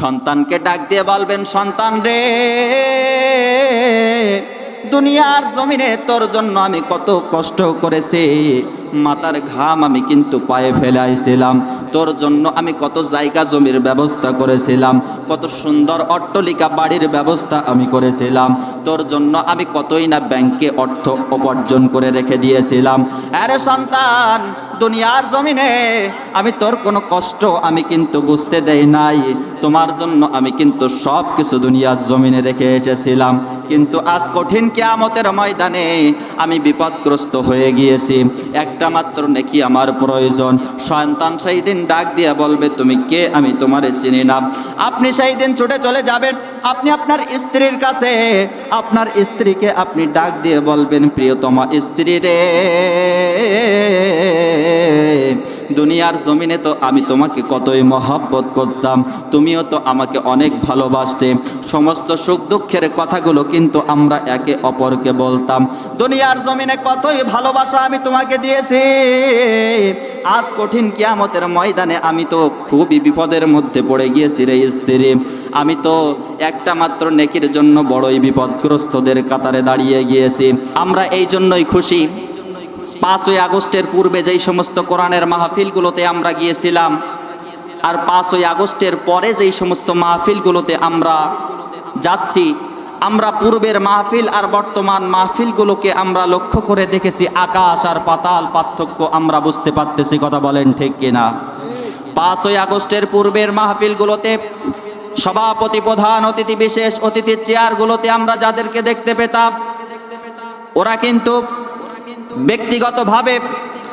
সন্তানকে ডাক দিয়ে বলবেন সন্তান রে দুনিয়ার জমিনে তোর জন্য আমি কত কষ্ট করেছি। মাতার ঘাম আমি কিন্তু পায়ে ফেলাইছিলাম তোর জন্য আমি কত জায়গা জমির ব্যবস্থা করেছিলাম, কত সুন্দর অট্টলিকা বাড়ির ব্যবস্থা আমি করেছিলাম, তোর জন্য আমি কতই না ব্যাংকে অর্থ উপার্জন করে রেখে দিয়েছিলাম। আরে সন্তান, দুনিয়ার জমিনে আমি তোর কোনো কষ্ট আমি কিন্তু বুঝতে দেই নাই, তোমার জন্য আমি কিন্তু সব কিছু দুনিয়ার জমিনে রেখে এসেছিলাম। কিন্তু আজ কঠিন কেয়ামতের ময়দানে আমি বিপদগ্রস্ত হয়ে গিয়েছি। একটা মাত্র নেকি আমার প্রয়োজন। সন্তান সেই দিন ডাক দিয়ে বলবে, তুমি কে? আমি তোমারে চিনি না। আপনি সেই দিন ছুটে চলে যাবেন। আপনি আপনার স্ত্রীর কাছে, আপনার স্ত্রীকে আপনি ডাক দিয়ে বলবেন, প্রিয়তমা স্ত্রী রে দুনিয়ার জমিনে তো আমি তোমাকে কতই মহাব্বত করতাম, তুমিও তো আমাকে অনেক ভালোবাসতে। সমস্ত সুখ দুঃখের কথাগুলো কিন্তু আমরা একে অপরকে বলতাম। দুনিয়ার জমিনে কতই ভালোবাসা আমি তোমাকে দিয়েছি। আজ কঠিন কিয়ামতের ময়দানে আমি তো খুবই বিপদের মধ্যে পড়ে গিয়েছি রে স্ত্রী। আমি তো একটা মাত্র নেকির জন্য বড়ই বিপদগ্রস্তদের কাতারে দাঁড়িয়ে গিয়েছি। আমরা এই জন্যই খুশি। পাঁচই আগস্টের পূর্বে যেই সমস্ত কোরআনের মাহফিলগুলোতে আমরা গিয়েছিলাম, আর পাঁচই আগস্টের পরে যেই সমস্ত মাহফিলগুলোতে আমরা যাচ্ছি, আমরা পূর্বের মাহফিল আর বর্তমান মাহফিলগুলোকে আমরা লক্ষ্য করে দেখেছি, আকাশ আর পাতাল পার্থক্য আমরা বুঝতে পারতেছি, কথা বলেন ঠিক কিনা? পাঁচই আগস্টের পূর্বের মাহফিলগুলোতে সভাপতি, প্রধান, অতিথি বিশেষ, অতিথির চেয়ারগুলোতে আমরা যাদেরকে দেখতে পেতাম, ওরা কিন্তু ব্যক্তিগতভাবে,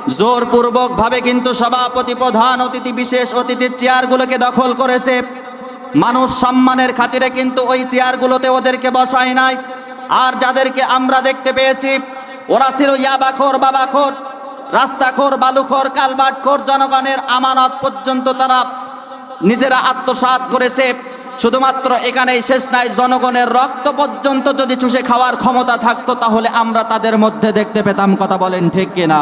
জোরপূর্বকভাবে কিন্তু সভাপতি, প্রধান, অতিথি, বিশেষ অতিথির চেয়ারগুলোকে দখল করেছে। মানুষ সম্মানের খাতিরে কিন্তু ওই চেয়ারগুলোতে ওদেরকে বসায় নাই। আর যাদেরকে আমরা দেখতে পেয়েছি, ওরা ছিল ইয়াবাখোর, বাবাখোর, রাস্তাখোর, বালুখোর, কালবাটখোর জনগণের আমানত পর্যন্ত তারা নিজেরা আত্মসাৎ করেছে। শুধুমাত্র এখানেই শেষ নাই, জনগণের রক্ত পর্যন্ত যদি চুষে খাওয়ার ক্ষমতা থাকতো, তাহলে আমরা তাদের মধ্যে দেখতে পেতাম, কথা বলেন ঠিক কিনা?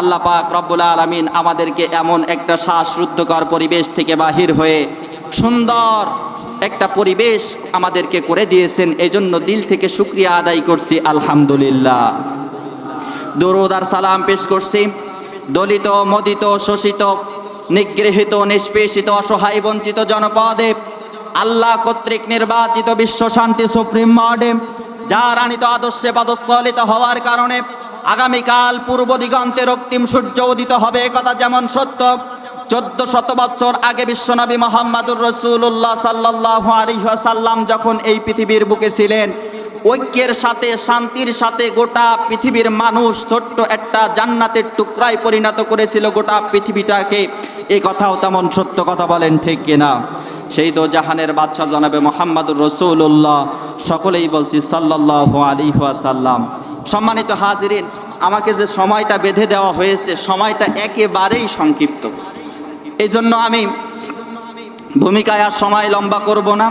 আল্লাহ পাক রব্বুল আলমিন আমাদেরকে এমন একটা শ্বাসরুদ্ধকর পরিবেশ থেকে বাহির হয়ে সুন্দর একটা পরিবেশ আমাদেরকে করে দিয়েছেন এই জন্য দিল থেকে শুক্রিয়া আদায় করছি, আলহামদুলিল্লাহ। দরুদ আর সালাম পেশ করছি। দলিত, মদিত, শোষিত, নিগৃহীত, নিষ্পেষিত, অসহায়, বঞ্চিত জনপদে আল্লাহ কর্তৃক নির্বাচিত বিশ্ব শান্তি সুপ্রিম মডে যার আনিত আদর্শে পদস্খলিত হওয়ার কারণে আগামীকাল পূর্ব দিগন্তে রক্তিম সূর্য উদিত হবে এ কথা যেমন সত্য। চোদ্দ শত বছর আগে বিশ্বনবী মোহাম্মদুর রসুল্লাহ সাল্লাহ আলিহাসাল্লাম যখন এই পৃথিবীর বুকে ছিলেন, ঐক্যের সাথে, শান্তির সাথে গোটা পৃথিবীর মানুষ ছোট্ট একটা জান্নাতের টুকরায় পরিণত করেছিল গোটা পৃথিবীটাকে। এই কথাও তেমন সত্য কথা বলেন ঠিক কিনা? সেই দো জাহানের বাদশাহ জনাবে মোহাম্মদুর রসুল্লাহ সকলেই বলছি সাল্লাহ আলী সাল্লাম সম্মানিত হাজিরিন, আমাকে যে সময়টা বেঁধে দেওয়া হয়েছে, সময়টা একেবারেই সংক্ষিপ্ত। এই জন্য আমি ভূমিকায় আর সময় লম্বা করব না।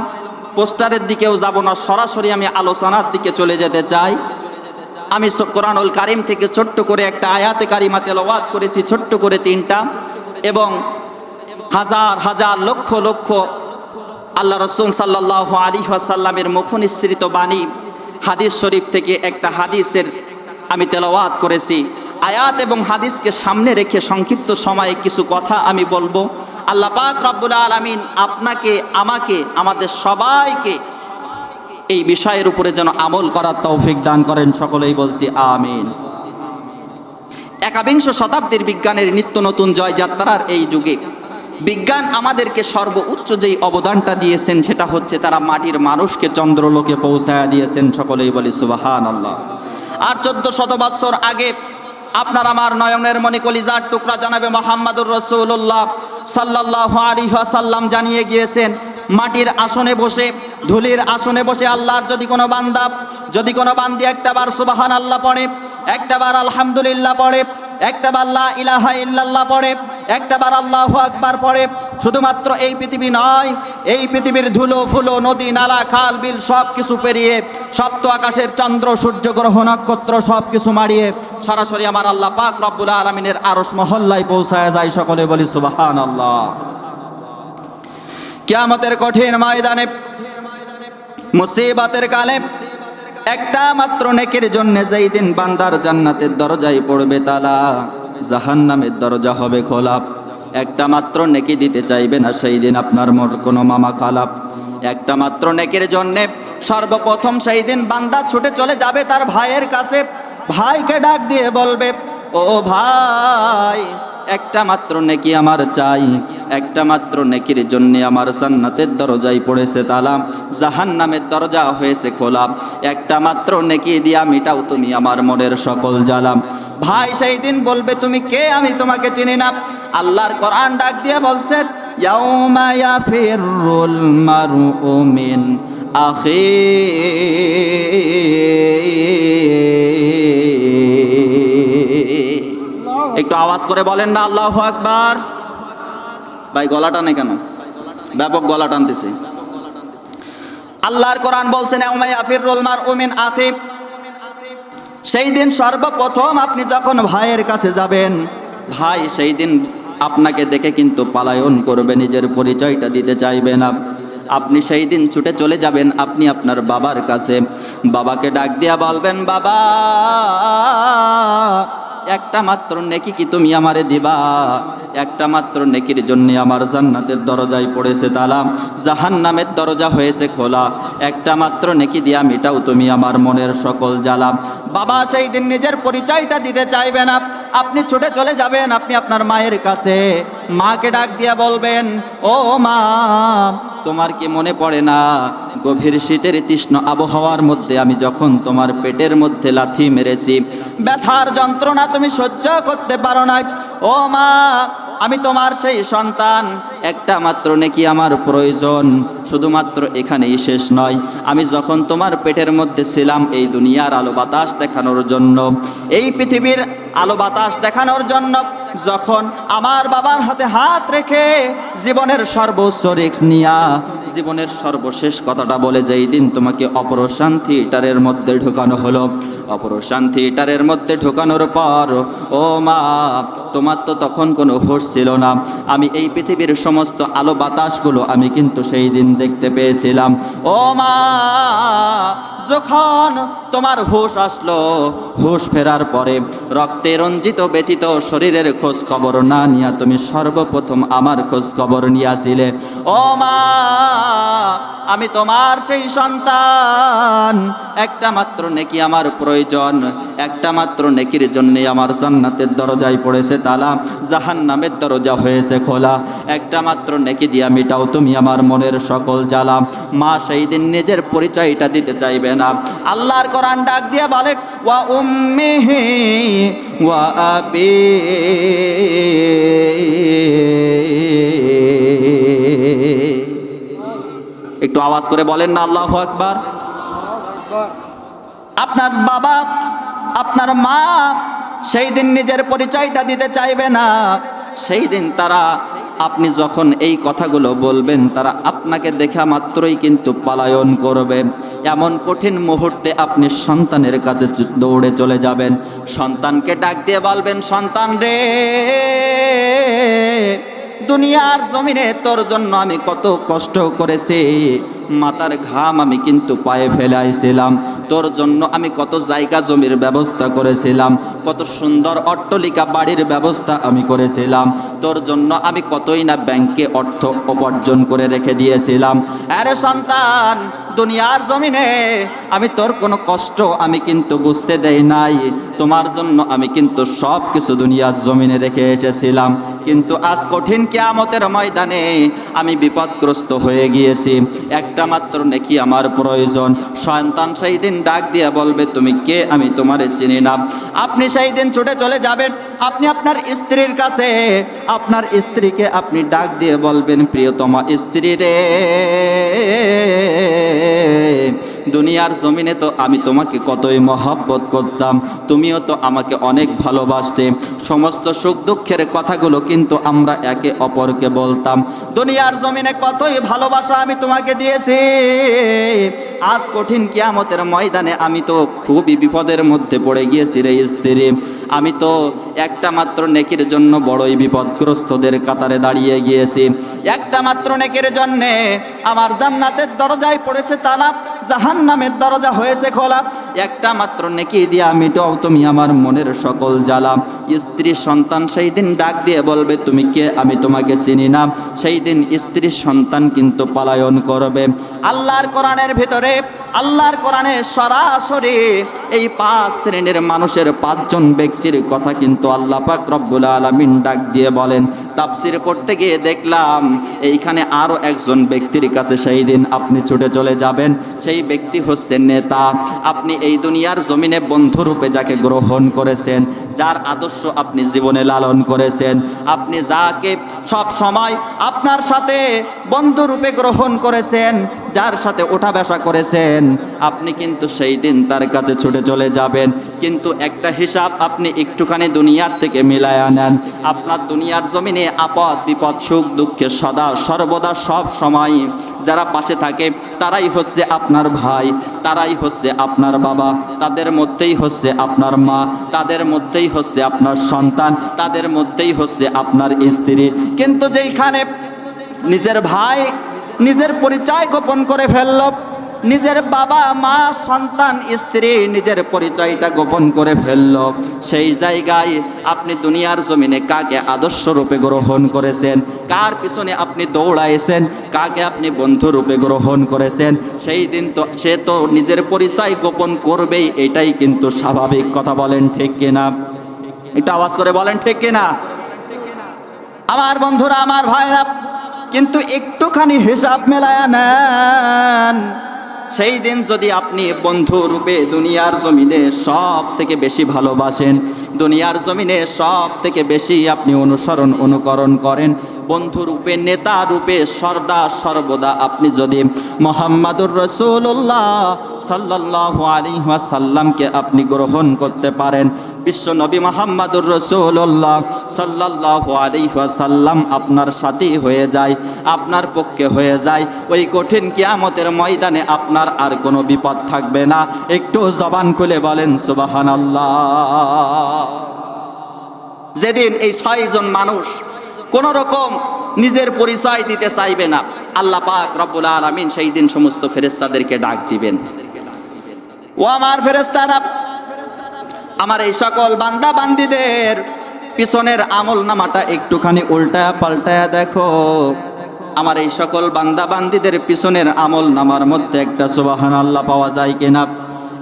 পোস্টারের দিকেও যাব না, সরাসরি আমি আলোচনার দিকে চলে যেতে চাই। আমি কোরআনুল কারিম থেকে ছোট্ট করে একটা আয়াতে কারিমা তেলাওয়াত করেছি, ছোট্ট করে তিনটা। এবং হাজার হাজার লক্ষ লক্ষ আল্লাহ রসুল সাল্লাহ আলী ওয়াসাল্লামের মুখনিসৃত বাণী হাদিস শরীফ থেকে একটা হাদিসের আমি তেলাওয়াত করেছি। আয়াত এবং হাদিসকে সামনে রেখে সংক্ষিপ্ত সময়ে কিছু কথা আমি বলব। আল্লাহ পাক রব্বুল আলমিন আপনাকে, আমাকে, আমাদের সবাইকে এই বিষয়ের উপরে যেন আমল করার তৌফিক দান করেন, সকলেই বলছি আমিন। একাবিংশ শতাব্দীর বিজ্ঞানের নিত্য নতুন জয়যাত্রার এই যুগে বিজ্ঞান আমাদেরকে সর্বোচ্চ যেই অবদানটা দিয়েছেন, সেটা হচ্ছে তারা মাটির মানুষকে চন্দ্রলোকে পৌঁছায়া দিয়েছেন। সকলেই বলি সুবাহান আল্লাহ আর চোদ্দ শত বৎসর আগে আপনার আমার নয়নের মণি কলিজার টুকরা জানাবে মোহাম্মদুর রসুল্লাহ সাল্লাহ আলী সাল্লাম জানিয়ে গিয়েছেন, মাটির আসনে বসে, ধুলির আসনে বসে আল্লাহর যদি কোনো বান্দা, যদি কোনো বান্দি একটা বার সুবাহান আল্লাহ পড়ে একটা বার আলহামদুলিল্লাহ পড়ে একটা বার লা ইলাহা ইল্লাল্লাহ পড়ে, একটা বার আল্লাহু আকবার পড়ে। শুধুমাত্র এই পৃথিবী নয়, এই পৃথিবীর ধুলো, ফুলো, নদী, নালা, খাল, বিল সব কিছু পেরিয়ে, সপ্ত আকাশের চন্দ্র, সূর্য, গ্রহ, নক্ষত্র সব কিছু মারিয়ে সরাসরি আমার আল্লাহ পাক রব্বুল আলমিনের আরস মহল্লায় পৌঁছায় যায় সকলে বলি সুবাহান আল্লাহ কিয়ামতের কঠিন ময়দানে, মুসিবতের কালে একটা মাত্র নেকের জন্য যেই দিন বান্দার জান্নাতের দরজায় পড়বে তালা, জাহান্নামের দরজা হবে খোলা। একটা মাত্র নেকি দিতে চাইবে না সেই দিন আপনার মোট কোনো মামা খালাপ। একটা মাত্র নেকের জন্যে সর্বপ্রথম সেই দিন বান্দা ছুটে চলে যাবে তার ভাইয়ের কাছে। ভাইকে ডাক দিয়ে বলবে, ও ভাই একটা মাত্র নেকি আমার চাই, একটা মাত্র নেকির জন্য আমার সান্নাতের দরজায় পড়েছে তালা জাহান নামের দরজা হয়েছে খোলা, একটা মাত্র নেকি দিয়া মিটাও তুমি আমার মনের সকল জ্বালাম ভাই, সেই দিন বলবে, তুমি কে? আমি তোমাকে চিনি না। আল্লাহর কোরআন ডাক দিয়ে বলছেন ইয়াউমা ইয়াফিরুল মারউ মিন আখি একটু আওয়াজ করে বলেন না আল্লাহ আকবার। ভাই গলা টানে কেন? ব্যাপক গলা টানতেছে। আল্লাহর কোরআন বলছেন "ইয়াউমা ইয়াফিরুল মারউ মিন আখি সেই দিন সর্বপ্রথম আপনি যখন ভাইয়ের কাছে যাবেন ভাই সেই দিন আপনাকে দেখে কিন্তু পালায়ন করবে নিজের পরিচয়টা দিতে চাইবে না। আপনি সেই দিন ছুটে চলে যাবেন আপনি আপনার বাবার কাছে। বাবাকে ডাক দিয়া বলবেন বাবা একটা মাত্র নেকি কি তুমি আমারে দিবা? একটা মাত্র নেকির জন্য আমার জান্নাতের দরজায় পড়েছে তালা জাহান্নামের দরজা হয়েছে খোলা। একটা মাত্র নেকি দিয়া মিটাও তুমি আমার মনের সকল জ্বালা। বাবা সেই দিন নিজের পরিচয়টা দিতে চাইবে না। আপনি ছুটে চলে যাবেন আপনি আপনার মায়ের কাছে। মাকে ডাক দিয়া বলবেন, ও মা তোমার কি মনে পড়ে না? গভীর শীতের তৃষ্ণ আবহাওয়ার মধ্যে আমি যখন তোমার পেটের মধ্যে লাথি মেরেছি, ব্যথার যন্ত্রণা তুমি সহ্য করতে পারো না ও মা, আমি তোমার সেই সন্তান। একটা মাত্র নাকি আমার প্রয়োজন, শুধুমাত্র এখানেই শেষ নয়। আমি যখন তোমার পেটের মধ্যে ছিলাম এই দুনিয়ার আলো বাতাস দেখানোর জন্য, এই পৃথিবীর আলো বাতাস দেখানোর জন্য, যখন আমার বাবার হাতে হাত রেখে জীবনের সর্বোচ্চ রিক্স নিয়া, জীবনের সর্বশেষ কথাটা বলে যেই দিন তোমাকে অপারেশন থিয়েটারের মধ্যে ঢোকানো হলো। অপারেশন থিয়েটারের মধ্যে ঢোকানোর পর, ও মা, তোমার তো তখন কোনো হোশ ছিল না। আমি এই পৃথিবীর সমস্ত আলো বাতাসগুলো আমি কিন্তু সেই দিন দেখতে পেয়েছিলাম। ও মা, যখন তোমার হুশ আসলো, হুশ ফেরার পরে রক্তে রঞ্জিত ব্যতীত শরীরের খোঁজ খবর না নিয়া তুমি সর্বপ্রথম আমার খোঁজ খবর নিয়াছিলে। ও মা, আমি তোমার সেই সন্তান, একটা মাত্র নেকি আমার প্রয়োজন, একটা মাত্র নেকির জন্যে আমার জান্নাতের দরজায় পড়েছে তালা জাহান নামের দরজা হয়েছে খোলা, একটা মাত্র নেকি দিয়া মিটাও তুমি আমার মনের সকল জ্বালা। মা সেই দিন নিজের পরিচয়টা দিতে চাইবে না। আল্লাহর কোরআন ডাক দিয়া বলে, ওয়া উম্মিহি ওয়া আবি। একটু আওয়াজ করে বলেন না, আল্লাহ আকবার। আপনার বাবা, আপনার মা সেই দিন নিজের পরিচয়টা দিতে চাইবে না। সেই দিন তারা আপনি যখন এই কথাগুলো বলবেন, তারা আপনাকে দেখা মাত্রই কিন্তু পালায়ন করবে। এমন কঠিন মুহূর্তে আপনি সন্তানের কাছে দৌড়ে চলে যাবেন। সন্তানকে ডাক দিয়ে বলবেন, সন্তান রে, দুনিয়ার জমিনে তোর জন্য আমি কত কষ্ট করেছি। মাতার ঘাম আমি কিন্তু পায়ে ফেলাইছিলাম তোর জন্য আমি কত জায়গা জমির ব্যবস্থা করেছিলাম, কত সুন্দর অট্টলিকা বাড়ির ব্যবস্থা আমি করেছিলাম, তোর জন্য আমি কতই না ব্যাংকে অর্থ উপার্জন করে রেখে দিয়েছিলাম। আরে সন্তান, দুনিয়ার জমিনে আমি তোর কোনো কষ্ট আমি কিন্তু বুঝতে দেই নাই, তোমার জন্য আমি কিন্তু সব কিছু দুনিয়ার জমিনে রেখে এসেছিলাম। কিন্তু আজ কঠিন কেয়ামতের ময়দানে আমি বিপদগ্রস্ত হয়ে গিয়েছি। একটা মাত্র নেকি আমার প্রয়োজন। সন্তান সেই দিন ডাক দিয়ে বলবে, তুমি কে? আমি তোমারে চিনি না। আপনি সেই দিন ছুটে চলে যাবেন। আপনি আপনার স্ত্রীর কাছে, আপনার স্ত্রীকে আপনি ডাক দিয়ে বলবেন, প্রিয়তমা স্ত্রী রে দুনিয়ার জমিনে তো আমি তোমাকে কতই মহব্বত করতাম, তুমিও তো আমাকে অনেক ভালোবাসতে। সমস্ত সুখ দুঃখের কথাগুলো কিন্তু আমরা একে অপরকে বলতাম। দুনিয়ার জমিনে কতই ভালোবাসা আমি তোমাকে দিয়েছি। আজ কঠিন কিয়ামতের ময়দানে আমি তো খুবই বিপদের মধ্যে পড়ে গিয়েছি রে স্ত্রী। আমি তো একটা মাত্র নেকির জন্য বড়ই বিপদগ্রস্তদের কাতারে দাঁড়িয়ে গিয়েছি। একটা মাত্র নেকির জন্যে আমার জান্নাতের দরজায় পড়েছে তালা জাহান্নামের দরজা হয়েছে খোলা। একটা মাত্র নেকি দিয়া মিটাও তুমি আমার মনের সকল জ্বালা। স্ত্রী সন্তান সেই দিন ডাক দিয়ে বলবে, তুমি কে? আমি তোমাকে চিনি না। সেই দিন স্ত্রী সন্তান কিন্তু পলায়ন করবে। আল্লাহর কোরআনের ভিতরে, আল্লাহর কোরআনে সরাসরি এই পাঁচ শ্রেণির মানুষের পাঁচজন ব্যক্তির কথা কিন্তু আল্লাহ পাক রব্বুল আলমিন ডাক দিয়ে বলেন। তাফসির পড়তে গিয়ে দেখলাম, এইখানে আরও একজন ব্যক্তির কাছে সেই দিন আপনি ছুটে চলে যাবেন। সেই ব্যক্তি হচ্ছে নেতা। আপনি এই দুনিয়ার জমিনে বন্ধুরূপে যাকে গ্রহণ করেছেন, যার আদর্শ আপনি জীবনে লালন করেছেন, আপনি যাকে সব সময় আপনার সাথে বন্ধুরূপে গ্রহণ করেছেন যার সাথে ওঠা বসা করেছেন, আপনি কিন্তু সেই দিন তার কাছে ছুটে চলে যাবেন। কিন্তু একটা হিসাব আপনি একটুখানি দুনিয়ার থেকে মিলায়া আনেন আপনার দুনিয়ার জমিনে আপদ, বিপদ, সুখ, দুঃখে সদা, সর্বদা সব সময় যারা পাশে থাকে, তারাই হচ্ছে আপনার ভাই, তারাই হচ্ছে আপনার বাবা, তাদের মধ্যেই হচ্ছে আপনার মা, তাদের মধ্যেই হচ্ছে আপনার সন্তান, তাদের মধ্যেই হচ্ছে আপনার স্ত্রী। কিন্তু যেইখানে নিজের ভাই নিজের পরিচয় গোপন করে ফেলল। নিজের বাবা, মা, সন্তান, স্ত্রী নিজের পরিচয়টা গোপন করে ফেলল। সেই জায়গায় আপনি দুনিয়ার জমিনে কাকে আদর্শ রূপে গ্রহণ করেছেন? কার পিছনে আপনি দৌড়াইছেন? কাকে আপনি বন্ধু রূপে গ্রহণ করেছেন? সেই দিন তো, সে তো নিজের পরিচয় গোপন করবেই, এটাই কিন্তু স্বাভাবিক। কথা বলেন ঠিক কিনা? একটু আওয়াজ করে বলেন ঠিক কিনা? আমার বন্ধুরা, আমার ভাইরা কিন্তু একটুখানি হিসাব মেলায়া নেন। সেই দিন যদি আপনি বন্ধু রূপে দুনিয়ার জমিনে সব থেকে বেশি ভালোবাসেন দুনিয়ার জমিনে সব থেকে বেশি আপনি অনুসরণ, অনুকরণ করেন। বন্ধু রূপে, নেতা রূপে সর্দা সর্বদা। আপনি যদি মোহাম্মদুর রসুল্লাহ সাল্লাহ আলী সাল্লামকে আপনি গ্রহণ করতে পারেন, বিশ্ব নবী মোহাম্মদুর রসুল্লাহ সাল্লাহ আলী সাল্লাম আপনার সাথী হয়ে যায়, আপনার পক্ষে হয়ে যায়। ওই কঠিন কিয়ামতের ময়দানে আপনার আর কোনো বিপদ থাকবে না। একটু জবান খুলে বলেন সুবাহান আল্লাহ যেদিন এই ছয়জন মানুষ কোন রকম নিজের পরিচয় দিতে চাইবে না, আল্লাহ পাক রব্বুল আলমিন সেই দিন সমস্ত ফেরেস্তাদেরকে ডাক দিবেন। ও আমার ফেরেস্তারা আমার এই সকল বান্দা বান্দিদের পিছনের আমল নামাটা একটুখানি উল্টা পাল্টায়া দেখো। আমার এই সকল বান্দা বান্দিদের পিছনের আমল নামার মধ্যে একটা সুবাহান আল্লাহ পাওয়া যায় কিনা,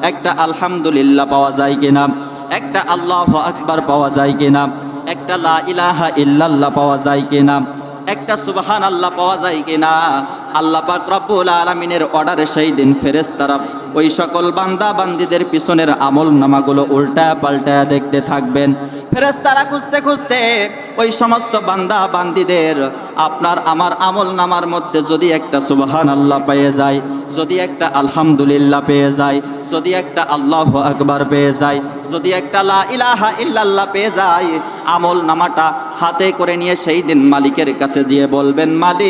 একটা আলহামদুলিল্লাহ পাওয়া যায় কিনা একটা আল্লাহ আকবার পাওয়া যায় কিনা? একটা লা ইলাহা ইল্লাল্লাহ পাওয়া যায় কিনা? একটা সুবাহান আল্লাহ পাওয়া যায় কিনা? আল্লাহ পাক রব্বুল আলমিনের অর্ডারে সেই দিন ফেরেস্তারা ওই সকল বান্দা বান্দিদের পিছনের আমল নামাগুলো উল্টা পাল্টা দেখতে থাকবেন। ফেরেস্তারা খুঁজতে খুঁজতে ওই সমস্ত বান্দা বান্দিদের আপনার আমার আমল নামার মধ্যে যদি একটা সুবাহান আল্লাহ পেয়ে যায়, যদি একটা আলহামদুলিল্লাহ পেয়ে যায়, যদি একটা আল্লাহ আকবার পেয়ে যায়, যদি একটা লা ইলাহা ইল্লাল্লাহ পেয়ে যায়, আমল নামাটা হাতে করে নিয়ে সেই দিন মালিকের কাছে দিয়ে বলবেন, মালিক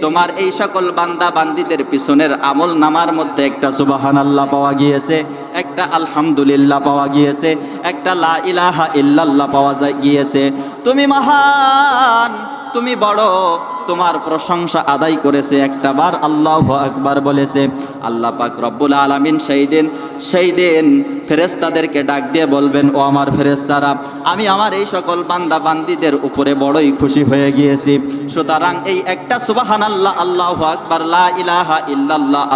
তোমার এই সকল বান্দা বান্দিদের পিছনের আমল নামার মধ্যে একটা সুবাহান আল্লাহ পাওয়া গিয়েছে, একটা আলহামদুলিল্লাহ পাওয়া গিয়েছে, একটা লা ইলাহা ইল্লাল্লাহ পাওয়া যায় গিয়েছে। তুমি মহান, তুমি বড় তোমার প্রশংসা আদায় করেছে একটা বার আল্লাহ আকবার বলেছে। আল্লাহ পাক রব্বুল আলমিন সেই দিন সেই দিন ফেরেস্তাদেরকে ডাক দিয়ে বলবেন, ও আমার ফেরেস্তারা আমি আমার এই সকল বান্দা বান্দিদের উপরে বড়ই খুশি হয়ে গিয়েছি। সুতরাং এই একটা সুবাহান আল্লাহ আল্লাহ আকবার, লা ইলাহা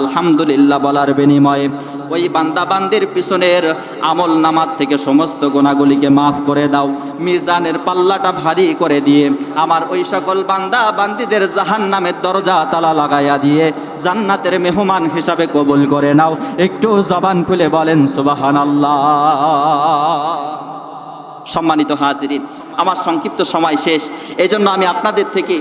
আলহামদুলিল্লাহ বলার বিনিময়ে ওই বান্দা বান্দির পিছনের আমল নামার থেকে সমস্ত গোনাগুলিকে মাফ করে দাও। মিজানের পাল্লাটা ভারী করে দিয়ে আমার ওই সকল বান্দা বান্দিদের জাহান নামের দরজা তালা লাগাইয়া দিয়ে জান্নাতের মেহমান হিসাবে কবুল করে নাও। একটু জবান খুলে বলেন সুবাহান আল্লাহ সম্মানিত হাজিরিন, আমার সংক্ষিপ্ত সময় শেষ। এই জন্য আমি আপনাদের থেকে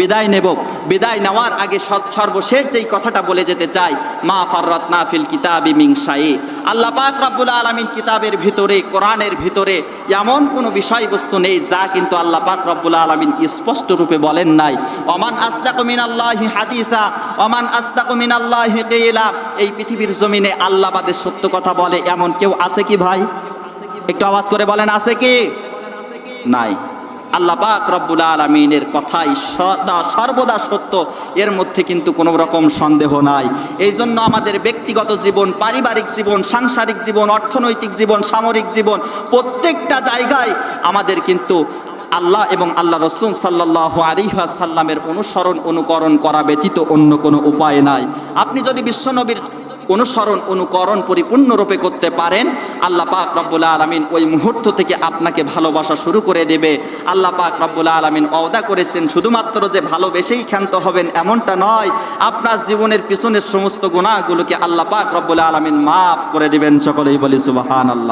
বিদায় নেব। বিদায় নেওয়ার আগে সর্বশেষ যেই কথাটা বলে যেতে চাই, মা ফাররাত নাফিল কিতাবি মিংসাই আল্লাহ পাক রব্বুল আলমিন কিতাবের ভিতরে, কোরআনের ভিতরে এমন কোনো বিষয়বস্তু নেই যা কিন্তু আল্লাহ পাক রব্বুল আলমিন স্পষ্ট রূপে বলেন নাই। অমান আস্তাক মিনাল্লাহি হাদিসা অমান আস্তাক মিনাল্লাহি কিলা। এই পৃথিবীর জমিনে আল্লাহ বাদে সত্য কথা বলে এমন কেউ আছে কি ভাই? একটু আওয়াজ করে বলেন, আছে কি? নাই। আল্লাহ পাক রব্বুল আলমিনের কথাই সদা সর্বদা সত্য। এর মধ্যে কিন্তু কোনো রকম সন্দেহ নাই। এই জন্য আমাদের ব্যক্তিগত জীবন, পারিবারিক জীবন, সাংসারিক জীবন, অর্থনৈতিক জীবন, সামরিক জীবন, প্রত্যেকটা জায়গায় আমাদের কিন্তু আল্লাহ এবং আল্লাহ রসুল সাল্লাহ আলিহাসাল্লামের অনুসরণ, অনুকরণ করা ব্যতীত অন্য কোনো উপায় নাই। আপনি যদি বিশ্বনবীর অনুসরণ, অনুকরণ পরিপূর্ণরূপে করতে পারেন, আল্লাহ পাক রব্বুল আলমিন ওই মুহূর্ত থেকে আপনাকে ভালোবাসা শুরু করে দেবে। আল্লাহ পাক রব্বুল আলমিন অদা করেছেন, শুধুমাত্র যে ভালোবেসেই ক্ষান্ত হবেন এমনটা নয়, আপনার জীবনের পিছনের সমস্ত গুণাগুলোকে আল্লাহ পাক রব্বুল আলমিন মাফ করে দেবেন সকলেই বলি সুবাহান আল্লাহ